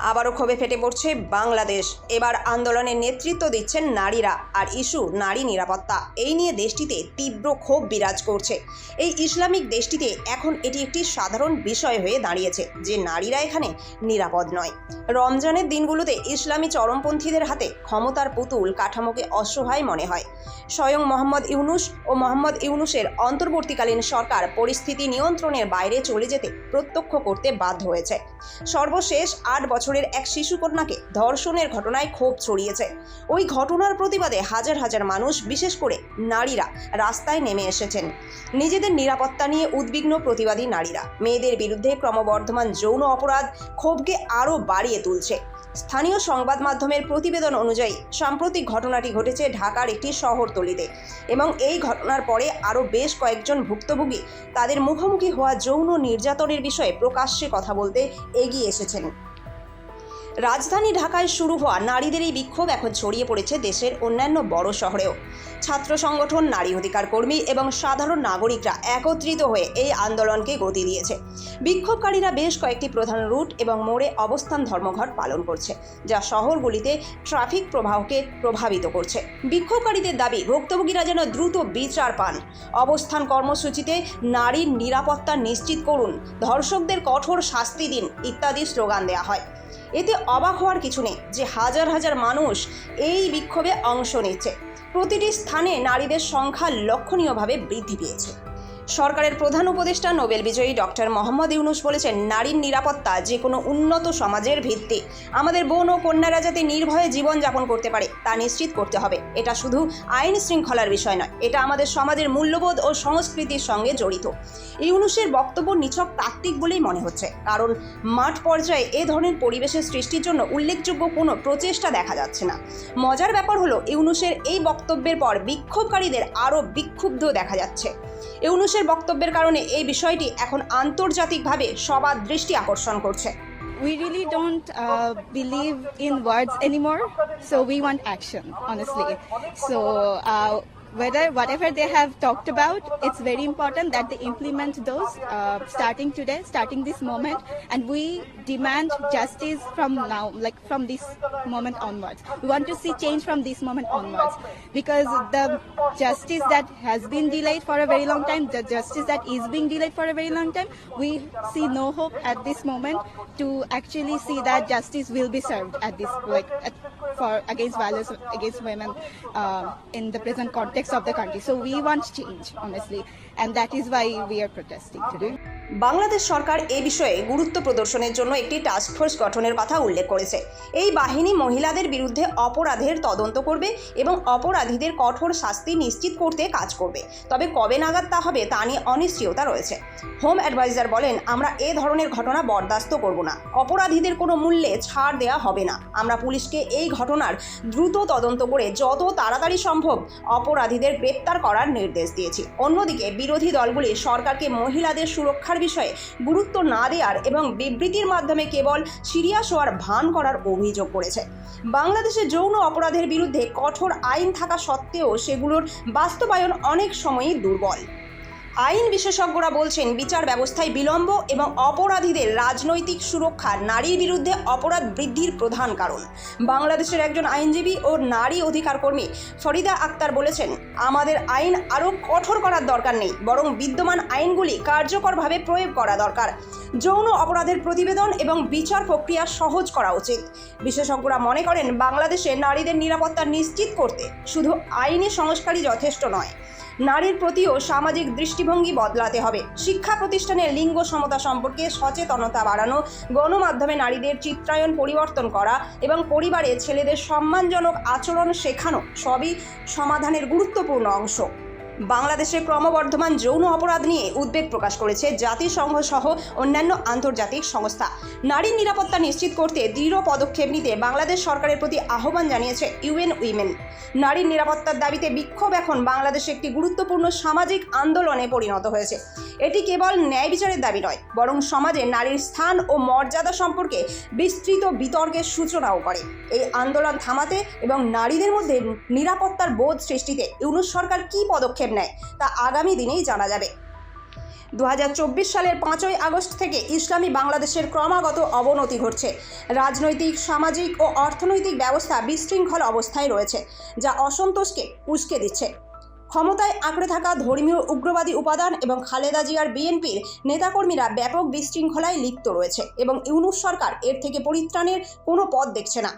আবারও ক্ষোভে ফেটে পড়ছে বাংলাদেশ। এবার আন্দোলনের নেতৃত্ব দিচ্ছেন নারীরা। আর ইস্যু নারী নিরাপত্তা, এই নিয়ে দেশটিতে তীব্র ক্ষোভ বিরাজ করছে। এই ইসলামিক দেশটিতে এখন এটি একটি সাধারণ বিষয় হয়ে দাঁড়িয়েছে যে নারীরা এখানে নিরাপদ নয়। রমজানের দিনগুলোতে ইসলামী চরমপন্থীদের হাতে ক্ষমতার পুতুল কাঠামোকে অসহায় মনে হয়। স্বয়ং মোহাম্মদ ইউনুস ও মোহাম্মদ ইউনুসের অন্তর্বর্তীকালীন সরকার পরিস্থিতি নিয়ন্ত্রণের বাইরে চলে যেতে প্রত্যক্ষ করতে বাধ্য হয়েছে। সর্বশেষ আট বছরের এক শিশুকন্যাকে ধর্ষণের ঘটনায় ক্ষোভ ছড়িয়েছে। ওই ঘটনার প্রতিবাদে হাজার হাজার মানুষ, বিশেষ করে নারীরা, রাস্তায় নেমে এসেছেন। নিজেদের নিরাপত্তা নিয়ে উদ্বিগ্ন প্রতিবাদী নারীরা। মেয়েদের বিরুদ্ধে ক্রমবর্ধমান যৌন অপরাধ ক্ষোভকে আরও বাড়িয়ে তুলছে। স্থানীয় সংবাদ মাধ্যমের প্রতিবেদন অনুযায়ী, সাম্প্রতিক ঘটনাটি ঘটেছে ঢাকার একটি শহরতলিতে এবং এই ঘটনার পরে আরও বেশ কয়েকজন ভুক্তভোগী তাদের মুখোমুখি হওয়া যৌন নির্যাতনের বিষয়ে প্রকাশ্যে কথা বলতে এগিয়ে এসেছেন। রাজধানী ঢাকায় শুরু হওয়া নারীদের এই বিক্ষোভ এখন ছড়িয়ে পড়েছে দেশের অন্যান্য বড় শহরেও। ছাত্র সংগঠন, নারী অধিকার কর্মী এবং সাধারণ নাগরিকরা একত্রিত হয়ে এই আন্দোলনকে গতি দিয়েছে। বিক্ষোভকারীরা বেশ কয়েকটি প্রধান রুট এবং মোড়ে অবস্থান ধর্মঘট পালন করছে, যা শহরগুলিতে ট্রাফিক প্রবাহকে প্রভাবিত করছে। বিক্ষোভকারীদের দাবি, ভুক্তভোগীরা যেন দ্রুত বিচার পান। অবস্থান কর্মসূচিতে নারীর নিরাপত্তা নিশ্চিত করুন, ধর্ষকদের কঠোর শাস্তি দিন ইত্যাদি স্লোগান দেওয়া হয়। এতে অবাক হওয়ার কিছু নেই যে হাজার হাজার মানুষ এই বিক্ষোভে অংশ নিচ্ছে। প্রতিটি স্থানে নারীদের সংখ্যা লক্ষণীয়ভাবে বৃদ্ধি পেয়েছে। সরকারের প্রধান উপদেষ্টা, নোবেল বিজয়ী ডক্টর মোহাম্মদ ইউনুস বলেছেন, নারীর নিরাপত্তা যে কোনো উন্নত সমাজের ভিত্তি। আমাদের বোন ও কন্যারা যাতে নির্ভয়ে জীবনযাপন করতে পারে, তা নিশ্চিত করতে হবে। এটা শুধু আইন শৃঙ্খলার বিষয় নয়, এটা আমাদের সমাজের মূল্যবোধ ও সংস্কৃতির সঙ্গে জড়িত। ইউনুসের বক্তব্য নিছক তাত্ত্বিক বলেই মনে হচ্ছে, কারণ মাঠ পর্যায়ে এ ধরনের পরিবেশের সৃষ্টির জন্য উল্লেখযোগ্য কোনো প্রচেষ্টা দেখা যাচ্ছে না। মজার ব্যাপার হলো, ইউনুসের এই বক্তব্যের পর বিক্ষোভকারীদের আরও বিক্ষুব্ধ দেখা যাচ্ছে। ইউনুসের বক্তব্যের কারণে এই বিষয়টি এখন আন্তর্জাতিকভাবে সবার দৃষ্টি আকর্ষণ করছে we really don't uh, believe in words anymore so we want action honestly so uh, whether whatever they have talked about it's very important that they implement those uh, starting today starting this moment. And we demand justice from now like from this moment onwards. We want to see change from this moment onwards. Because the justice that has been delayed for a very long time the justice that is being delayed for a very long time we see no hope at this moment to actually see that justice will be served at this like at, for against violence against women uh, in the present context of the country. So we want change, honestly. And that is why we are protesting today. Bangladesh সরকার এ বিষয়ে গুরুত্ব প্রদর্শনের জন্য একটি task force গঠনের কথা উল্লেখ করেছে। এই বাহিনী মহিলাদের বিরুদ্ধে অপরাধের তদন্ত করবে এবং অপরাধীদের কঠোর শাস্তি নিশ্চিত করতে কাজ করবে। তবে কবে নাগাদ তা হবে তা নিয়ে অনিশ্চয়তা রয়েছে। হোম অ্যাডভাইজার বলেন, আমরা এ ধরনের ঘটনা বরদাস্ত করব না। অপরাধীদের কোনো মূল্যে ছাড় দেওয়া হবে না। আমরা পুলিশকে এই ঘটনার দ্রুত তদন্ত করে যত তাড়াতাড়ি সম্ভব অপরাধীদের গ্রেপ্তার করার নির্দেশ দিয়েছে। অন্যদিকে বিরোধী দলগুলি সরকারকে মহিলাদের সুরক্ষার বিষয়ে গুরুত্ব না দেওয়ার এবং বিবৃতির মাধ্যমে কেবল সিরিয়াস হওয়ার ভান করার অভিযোগ করেছে। বাংলাদেশে যৌন অপরাধের বিরুদ্ধে কঠোর আইন থাকা সত্ত্বেও সেগুলোর বাস্তবায়ন অনেক সময়ই দুর্বল। আইন বিশেষজ্ঞরা বলছেন বিচার ব্যবস্থায় বিলম্ব এবং অপরাধীদের রাজনৈতিক সুরক্ষা নারীর বিরুদ্ধে অপরাধ বৃদ্ধির প্রধান কারণ। বাংলাদেশের একজন আইনজীবী ও নারী অধিকার কর্মী ফরিদা আক্তার বলেছেন, আমাদের আইন আরও কঠোর করার দরকার নেই, বরং বিদ্যমান আইনগুলি কার্যকরভাবে প্রয়োগ করা দরকার। যৌন অপরাধের প্রতিবেদন এবং বিচার প্রক্রিয়া সহজ করা উচিত। বিশেষজ্ঞরা মনে করেন, বাংলাদেশে নারীদের নিরাপত্তা নিশ্চিত করতে শুধু আইনি সংস্কারই যথেষ্ট নয়। নারীর প্রতিও সামাজিক দৃষ্টিভঙ্গি বদলাতে হবে। শিক্ষা প্রতিষ্ঠানে লিঙ্গ সমতা সম্পর্কে সচেতনতা বাড়ানো, গণমাধ্যমে নারীদের চিত্রায়ন পরিবর্তন করা এবং পরিবারে ছেলেদের সম্মানজনক আচরণ শেখানো সবই সমাধানের গুরুত্বপূর্ণ অংশ। বাংলাদেশে ক্রমবর্ধমান যৌন অপরাধ নিয়ে উদ্বেগ প্রকাশ করেছে জাতিসংঘ সহ অন্যান্য আন্তর্জাতিক সংস্থা। নারীর নিরাপত্তা নিশ্চিত করতে দৃঢ় পদক্ষেপ নিতে বাংলাদেশ সরকারের প্রতি আহ্বান জানিয়েছে ইউএন উইমেন। নারীর নিরাপত্তার দাবিতে বিক্ষোভ এখন বাংলাদেশে একটি গুরুত্বপূর্ণ সামাজিক আন্দোলনে পরিণত হয়েছে। এটি কেবল ন্যায় বিচারের দাবি নয়, বরং সমাজে নারীর স্থান ও মর্যাদা সম্পর্কে বিস্তৃত বিতর্কের সূচনাও করে। এই আন্দোলন থামাতে এবং নারীদের মধ্যে নিরাপত্তার বোধ সৃষ্টিতে ইউনুস সরকার কী পদক্ষেপ নেয়, তা আগামী দিনেই জানা যাবে। দু হাজার চব্বিশ সালের পাঁচই আগস্ট থেকে ইসলামী বাংলাদেশের ক্রমাগত অবনতি ঘটছে। রাজনৈতিক, সামাজিক ও অর্থনৈতিক ব্যবস্থা বিশৃঙ্খল অবস্থায় রয়েছে, যা অসন্তোষকে উস্কে দিচ্ছে। ক্ষমতায় আঁকড়ে থাকা ধর্মীয় উগ্রবাদী উপাদান এবং খালেদা জিয়ার বিএনপির নেতাকর্মীরা ব্যাপক বিশৃঙ্খলায় লিপ্ত রয়েছে এবং ইউনুস সরকার এর থেকে পরিত্রাণের কোনো পথ দেখছে না।